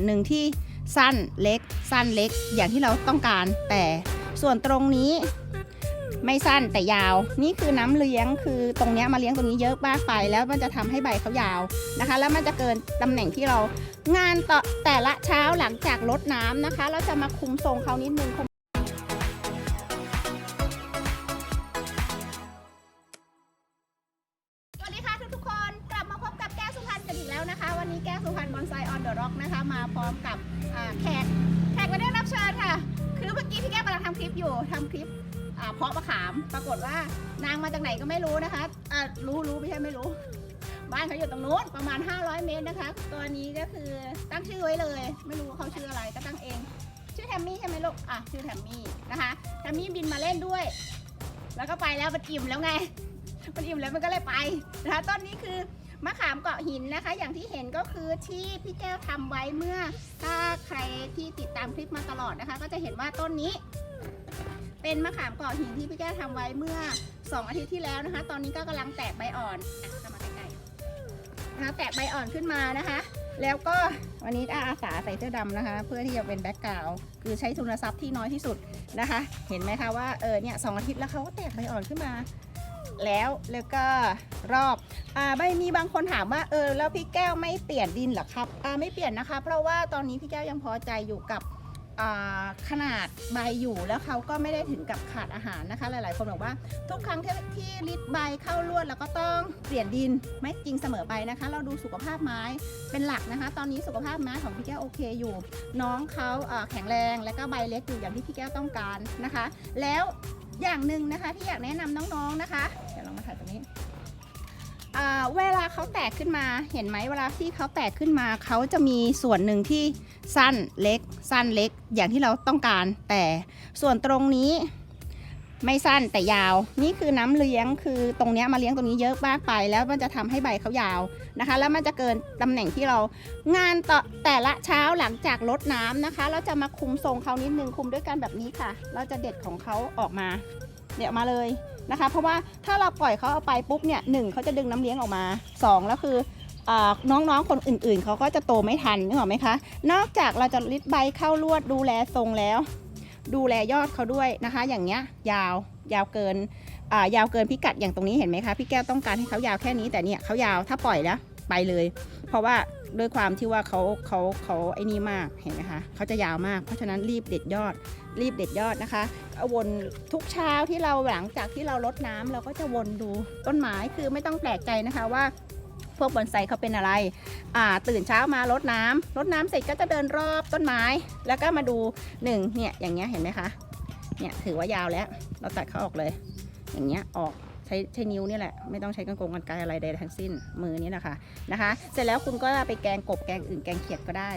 นหนึ่งที่สั้นเล็ก สั้นเล็ก อย่างที่เราต้องการ แต่ส่วนตรงนี้ไม่สั้นแต่ยาว นี่คือน้ำเลี้ยงคือตรงนี้มาเลี้ยงตรงนี้เยอะมากไป แล้วมันจะทำให้ใบเขายาวนะคะ แล้วมันจะเกินตำแหน่งที่เรางานต่อแต่ละเช้าหลังจากลดน้ำนะคะ เราจะมาคุมทรงเขานิดนึง วันนี้แก้วสุพรรณบอนไซออนเดอะร็อกนะคะ มาพร้อมกับแขกแขกมาได้รับเชิญค่ะ คือเมื่อกี้พี่แก้วกำลังทำคลิปอยู่ทำคลิปเพาะมะขาม ปรากฏว่านางมาจากไหนก็ไม่รู้นะคะอ่ารู้รู้ไม่ใช่ไม่รู้ บ้านเขาอยู่ตรงนู้นประมาณ 500 เมตรนะคะ ตัวนี้ก็คือตั้งชื่อไว้เลย ไม่รู้เขาชื่ออะไรก็ตั้งเอง ชื่อแทมมี่ใช่ไหมลูก อะชื่อแทมมี่นะคะแทมมี่บินมาเล่นด้วย แล้วก็ไปแล้วมันอิ่มแล้วไง มันอิ่มแล้วมันก็เลยไปนะคะ ต้นนี้คือ มะขามเกาะหินนะคะ อย่างที่เห็นก็คือที่พี่แก้วทำไว้เมื่อ ถ้าใครที่ติดตามคลิปมาตลอดนะคะ ก็จะเห็นว่าต้นนี้ เป็นมะขามเกาะหินที่พี่แก้วทำไว้เมื่อ 2 อาทิตย์ที่แล้วนะคะ ตอนนี้ก็กำลังแตกใบอ่อนอะมาใกล้ๆนะคะแตกใบอ่อนขึ้นมานะคะ แล้วก็วันนี้อาสาใส่เสื้อดำนะคะ เพื่อที่จะเป็นแบ็กกราวคือใช้ทุนทรัพย์ที่น้อยที่สุดนะคะ เห็นไหมคะว่าเออเนี่ยสองอาทิตย์แล้วเขาก็แตกใบอ่อนขึ้นมา แล้วแล้วก็รอบอ่าใบมีบางคนถามว่าเออแล้วพี่แก้วไม่เปลี่ยนดินเหรอครับอ่าไม่เปลี่ยนนะคะ เพราะว่าตอนนี้พี่แก้วยังพอใจอยู่กับอ่าขนาดใบอยู่แล้วเขาก็ไม่ได้ถึงกับขาดอาหารนะคะ หลายๆ คนบอกว่าทุกครั้งที่ที่ริดใบเข้าลวดแล้วก็ต้องเปลี่ยนดินไม่จริงเสมอไปนะคะ เราดูสุขภาพไม้เป็นหลักนะคะ ตอนนี้สุขภาพไม้ของพี่แก้วโอเคอยู่ น้องเขาอ่อแข็งแรงและก็ใบเล็กอยู่อย่างที่พี่แก้วต้องการนะคะ แล้ว อย่างหนึ่งนะคะที่อยากแนะนำน้องๆนะคะ เดี๋ยวลองมาถ่ายตรงนี้เวลาเขาแตกขึ้นมาเห็นไหมเวลาที่เขาแตกขึ้นมาเขาจะมีส่วนหนึ่งที่สั้นเล็ก สั้นเล็กอย่างที่เราต้องการ แต่ส่วนตรงนี้ ไม่สั้นแต่ยาว นี่คือน้ำเลี้ยงคือตรงนี้มาเลี้ยงตรงนี้เยอะมากไป แล้วมันจะทำให้ใบเขายาวนะคะ แล้วมันจะเกินตำแหน่งที่เรางานต่อแต่ละเช้าหลังจากลดน้ำนะคะ เราจะมาคุมทรงเขานิดนึงคุมด้วยกันแบบนี้ค่ะ เราจะเด็ดของเขาออกมาเดี๋ยวมาเลยนะคะ เพราะว่าถ้าเราปล่อยเขาเอาไปปุ๊บเนี่ยหนึ่งเขาจะดึงน้ำเลี้ยงออกมาสองแล้วคือน้องๆ คนอื่นๆ เขาก็จะโตไม่ทันนึกออกไหมคะ นอกจากเราจะริดใบเข้าลวดดูแลทรงแล้ว ดูแลยอดเขาด้วยนะคะ อย่างเงี้ยยาวยาวเกินอ่ายาวเกินพิกัดอย่างตรงนี้เห็นไหมคะพี่แก้วต้องการให้เขายาวแค่นี้แต่เนี่ยเขายาวถ้าปล่อยแล้วไปเลย เพราะว่าด้วยความที่ว่าเขาเขาเขาไอ้นี่มากเห็นไหมคะเขาจะยาวมาก เพราะฉะนั้นรีบเด็ดยอด รีบเด็ดยอดนะคะวนทุกเช้าที่เราหลังจากที่เราลดน้ำเราก็จะวนดูต้นไม้คือไม่ต้องแปลกใจนะคะว่า พวกบอนไซเขาเป็นอะไรอ่าตื่นเช้ามารดน้ำรดน้ำเสร็จก็จะเดินรอบต้นไม้ แล้วก็มาดูหนึ่งเนี่ยอย่างเงี้ยเห็นไหมคะเนี่ยถือว่ายาวแล้ว เราตัดเขาออกเลย อย่างเงี้ยออก ช้ใช้นิ้วนี่แหละ ไม่ต้องใช้กางกงกันไกรอะไรใดทั้งสิ้นมือนี่นะคะนะคะ เสร็จแล้วคุณก็ไปแกงกบแกงอื่นแกงเขียดก็ได้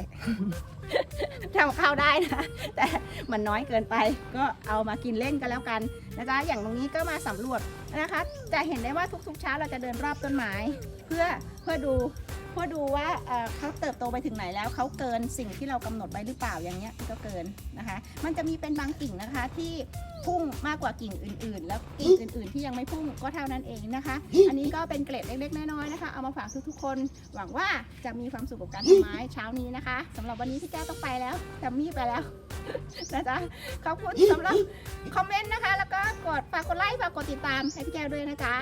ทำข้าวได้นะ แต่มันน้อยเกินไปก็เอามากินเล่นกันแล้วกันนะจ๊ะอย่างตรงนี้ก็มาสำรวจนะคะ จะเห็นได้ว่าทุกๆเช้าเราจะเดินรอบต้นไม้ เพื่อเพื่อดูเพื่อดูว่าเขาเติบโตไปถึงไหนแล้วเขาเกินสิ่งที่เรากำหนดไว้หรือเปล่าอย่างเงี้ยก็เกินนะคะ มันจะมีเป็นบางกิ่งนะคะที่ พุ่งมากกว่ากิ่งอื่นๆ แล้วกิ่งอื่นๆ ที่ยังไม่พุ่งก็เท่านั้นเองนะคะ อันนี้ก็เป็นเกร็ดเล็กๆ น้อยๆ นะคะ เอามาฝากทุกๆ คน หวังว่าจะมีความสุขกับการทำไม้เช้านี้นะคะสำหรับวันนี้พี่แก้วต้องไปแล้วแต่มีไปแล้วนะจ๊ะขอบคุณสำหรับคอมเมนต์นะคะ แล้วก็กดฝากกดไลค์ฝากกดติดตามให้พี่แก้วด้วยนะจ๊ะ